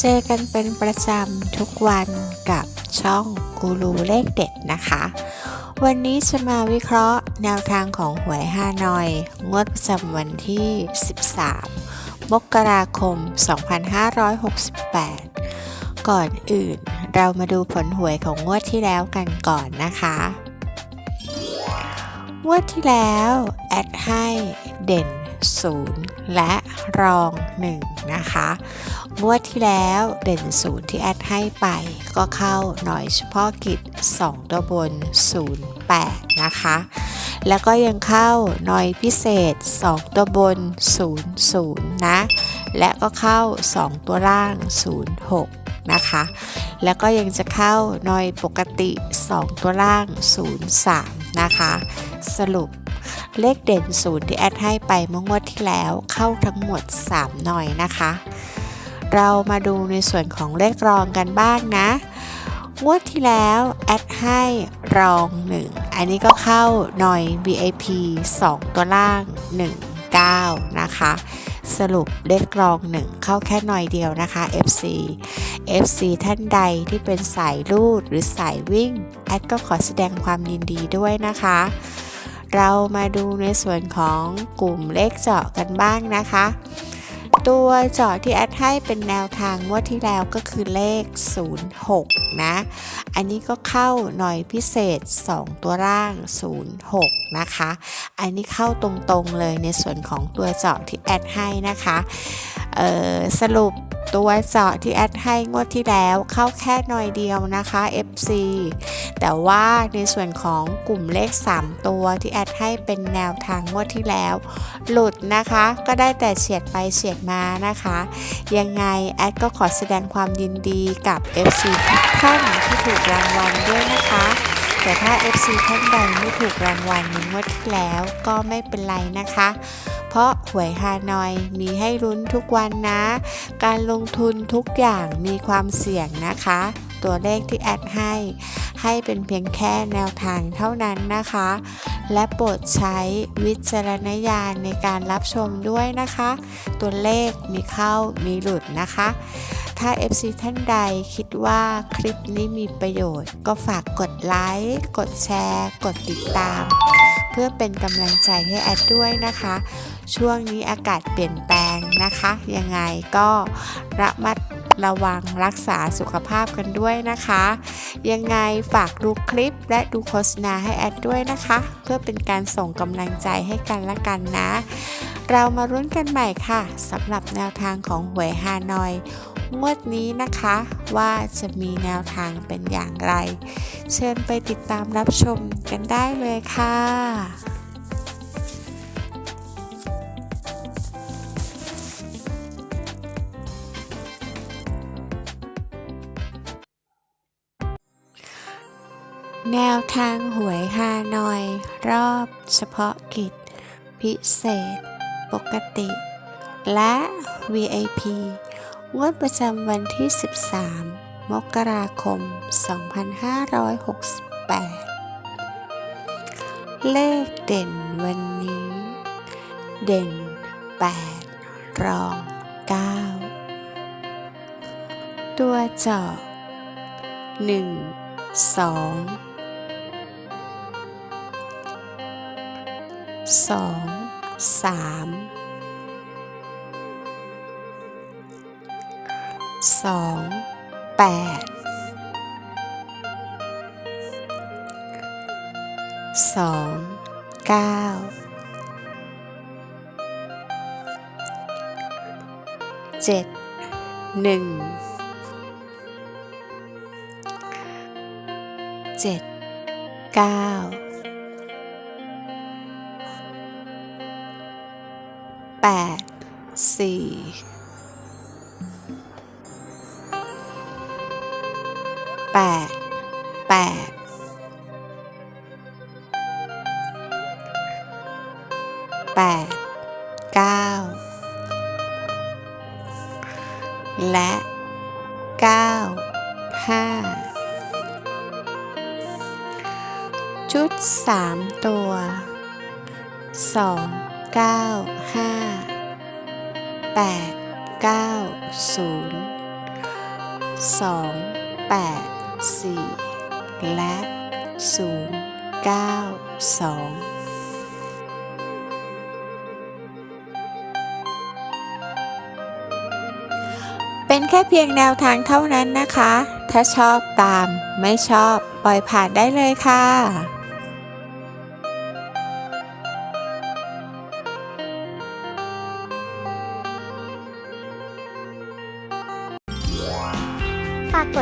เจอกันเป็นประจำทุกวันกับช่องกูรูเลขเด็ดนะคะ วันนี้จะมาวิเคราะห์แนวทางของหวยฮานอย งวดประจำวันที่ 13 มกราคม 2568 ก่อนอื่นเรามาดูผลหวยของงวดที่แล้วกันก่อนนะคะ งวดที่แล้ว แอดให้เด่น 0 และรอง 1 นะคะ งวดที่แล้วเด่น 0 ที่แอดให้ไป ก็เข้าหน่อยเฉพาะกิจ 2 ตัวบน 08 นะคะ แล้วก็ยังเข้าหน่อยพิเศษ 2 ตัวบน 00 นะ และก็เข้า 2 ตัวล่าง 06นะคะ แล้วก็ยังจะเข้าหน่อยปกติ 2 ตัวล่าง 03 นะคะ สรุป เลขเด่นศูนย์ที่แอดให้ไปเมื่องวดที่แล้วเข้าทั้งหมด 3 หน่อยนะคะ เรามาดูในส่วนของเลขรองกันบ้างนะงวดที่แล้วแอดให้รอง 1 อันนี้ก็เข้าหน่อย VIP 2 ตัวล่าง 1 9 นะคะ สรุปเลขรอง 1 เข้าแค่หน่อยเดียวนะคะ FC FC ท่านใดที่เป็นสายลูดหรือสายวิ่ง แอดก็ขอแสดงความยินดีด้วยนะคะ เรามาดูในส่วนของกลุ่มเลขเจาะกันบ้างนะคะ ตัวเจาะที่แอดให้เป็นแนวทางงวดที่แล้วก็คือเลข 06 นะ อันนี้ก็เข้าหน่อยพิเศษ 2 ตัวล่าง 06 นะคะ อันนี้เข้าตรงๆเลยในส่วนของตัวเจาะที่แอดให้นะคะสรุปตัวเจาะที่แอดให้งวดที่แล้วเข้าแค่หน่อยเดียวนะคะ FC แต่ว่าในส่วนของกลุ่มเลข 3 ตัวที่แอดให้เป็นแนวทางงวดที่แล้ว หลุดนะคะก็ได้แต่เฉียดไปเฉียดมานะคะ ยังไงแอดก็ขอแสดงความยินดีกับ FC ทุกท่านที่ถูกรางวัลด้วยนะคะแต่ถ้า FC ท่านใดไม่ถูกรางวัลในงวดที่แล้วก็ไม่เป็นไรนะคะ เพราะหวยฮานอยมีให้ลุ้นทุกวันนะ การลงทุนทุกอย่างมีความเสี่ยงนะคะ ตัวเลขที่แอดให้ ให้เป็นเพียงแค่แนวทางเท่านั้นนะคะ และโปรดใช้วิจารณญาณในการรับชมด้วยนะคะ ตัวเลขมีเข้ามีหลุดนะคะ ถ้า FC ท่านใดคิดว่าคลิปนี้มีประโยชน์ ก็ฝากกดไลค์ กดแชร์ กดติดตาม เพื่อเป็นกำลังใจให้แอดด้วยนะคะช่วงนี้อากาศเปลี่ยนแปลงนะคะ ยังไงก็ระมัด ระวังรักษาสุขภาพกันด้วยนะคะ ยังไงฝากดูคลิปและดูโฆษณาให้แอดด้วยนะคะ เพื่อเป็นการส่งกำลังใจให้กันและกันนะ เรามารุ้นกันใหม่ค่ะสำหรับแนวทางของหวยฮานอยงวดนี้นะคะว่าจะมีแนวทางเป็นอย่างไร เชิญไปติดตามรับชมกันได้เลยค่ะ แนวทางหวยฮานอย รอบเฉพาะกิจ พิเศษ ปกติ และ VIP งวดประจำวันที่ 13 มกราคม 2568 เลขเด่นวันนี้ เด่น 8 รอง 9 ตัวเจาะ1 2 สองสามสองแปดสองเก้าเจ็ดหนึ่งเจ็ดเก้า แปดสี่แปดแปดแปดเก้าและเก้าห้าชุดสามตัวสอง เก้าห้าแปดเก้าศูนย์สองแปดสี่และศูนย์เก้าสองเป็นแค่เพียงแนวทางเท่านั้นนะคะ ถ้าชอบตาม ไม่ชอบปล่อยผ่านได้เลยค่ะ